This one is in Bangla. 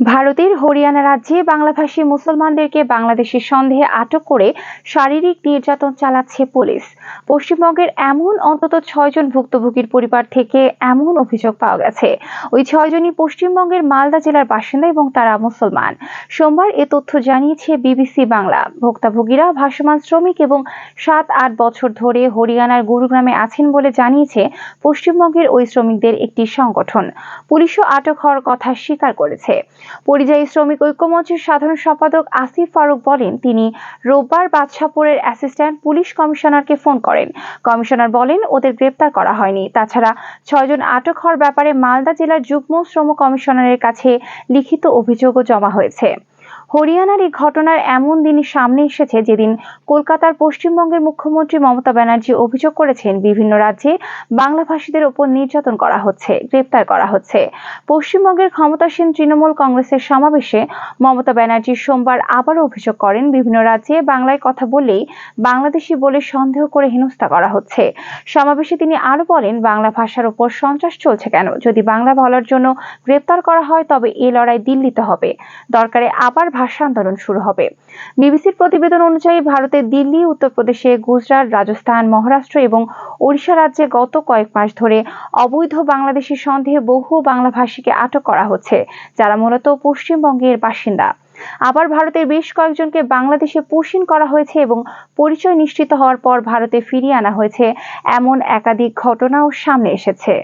ভারতের হরিয়ানা রাজ্যে বাংলাভাষী মুসলমানদেরকে বাংলাদেশের সন্দেহে আটক করে শারীরিক নির্যাতন চালাচ্ছে পুলিশ। পশ্চিমবঙ্গের এমন অন্তত ছয়জন ভুক্তভোগীর পরিবার থেকে এমন অভিযোগ পাওয়া গেছে। ওই ছয়জনই পশ্চিমবঙ্গের মালদা জেলার বাসিন্দা এবং তারা মুসলমান। সোমবার এ তথ্য জানিয়েছে বিবিসি বাংলা। ভুক্তভোগীরা ভাসমান শ্রমিক এবং সাত আট বছর ধরে হরিয়ানার গুরুগ্রামে আছেন বলে জানিয়েছে পশ্চিমবঙ্গের ওই শ্রমিকদের একটি সংগঠন। পুলিশও আটক হওয়ার কথা স্বীকার করেছে। পরিযায়ী শ্রমিক ঐক্যমঞ্চের সাধারণ সম্পাদক আসিফ ফারুক বলেন, তিনি রোববার বাদশাহপুরের অ্যাসিস্ট্যান্ট পুলিশ কমিশনারকে ফোন করেন। কমিশনার বলেন, ওদের গ্রেপ্তার করা হয়নি। তাছাড়া ছয়জন আটক হওয়ার ব্যাপারে মালদা জেলার যুগ্ম শ্রম কমিশনারের কাছে লিখিত অভিযোগও জমা হয়েছে। হরিয়ানার এই ঘটনার এমন দিনই সামনে এসেছে যেদিন কলকাতার পশ্চিমবঙ্গের মুখ্যমন্ত্রী মমতা ব্যানার্জি অভিযোগ করেছেন বিভিন্ন রাজ্যে বাংলাভাষীদের ওপর নির্যাতন করা হচ্ছে, গ্রেপ্তার করা হচ্ছে। পশ্চিমবঙ্গের ক্ষমতাসীন তৃণমূল কংগ্রেসের সমাবেশে মমতা ব্যানার্জি সোমবার আবারও অভিযোগ করেন, বিভিন্ন রাজ্যে বাংলায় কথা বললেই বাংলাদেশি বলে সন্দেহ করে হেনস্থা করা হচ্ছে। সমাবেশে তিনি আরও বলেন, বাংলা ভাষার উপর সন্ত্রাস চলছে কেন? যদি বাংলা বলার জন্য গ্রেপ্তার করা হয়, তবে এ লড়াই দিল্লিতে হবে। দরকারে আবার ভাষা আন্দোলন শুরু হবে। বিবিসির প্রতিবেদন অনুযায়ী ভারতের দিল্লি, উত্তরপ্রদেশে গুজরাট, রাজস্থান, মহারাষ্ট্র এবং ওড়িশা রাজ্যে গত কয়েক মাস ধরে অবৈধ বাংলাদেশি সন্দেহে বহু বাংলাভাষীকে আটক করা হচ্ছে, যারা মূলত পশ্চিমবঙ্গের বাসিন্দা। আবার ভারতের বেশ কয়েকজনকে বাংলাদেশে পুশিন করা হয়েছে এবং পরিচয় নিশ্চিত হওয়ার পর ভারতে ফিরিয়ে আনা হয়েছে, এমন একাধিক ঘটনাও সামনে এসেছে।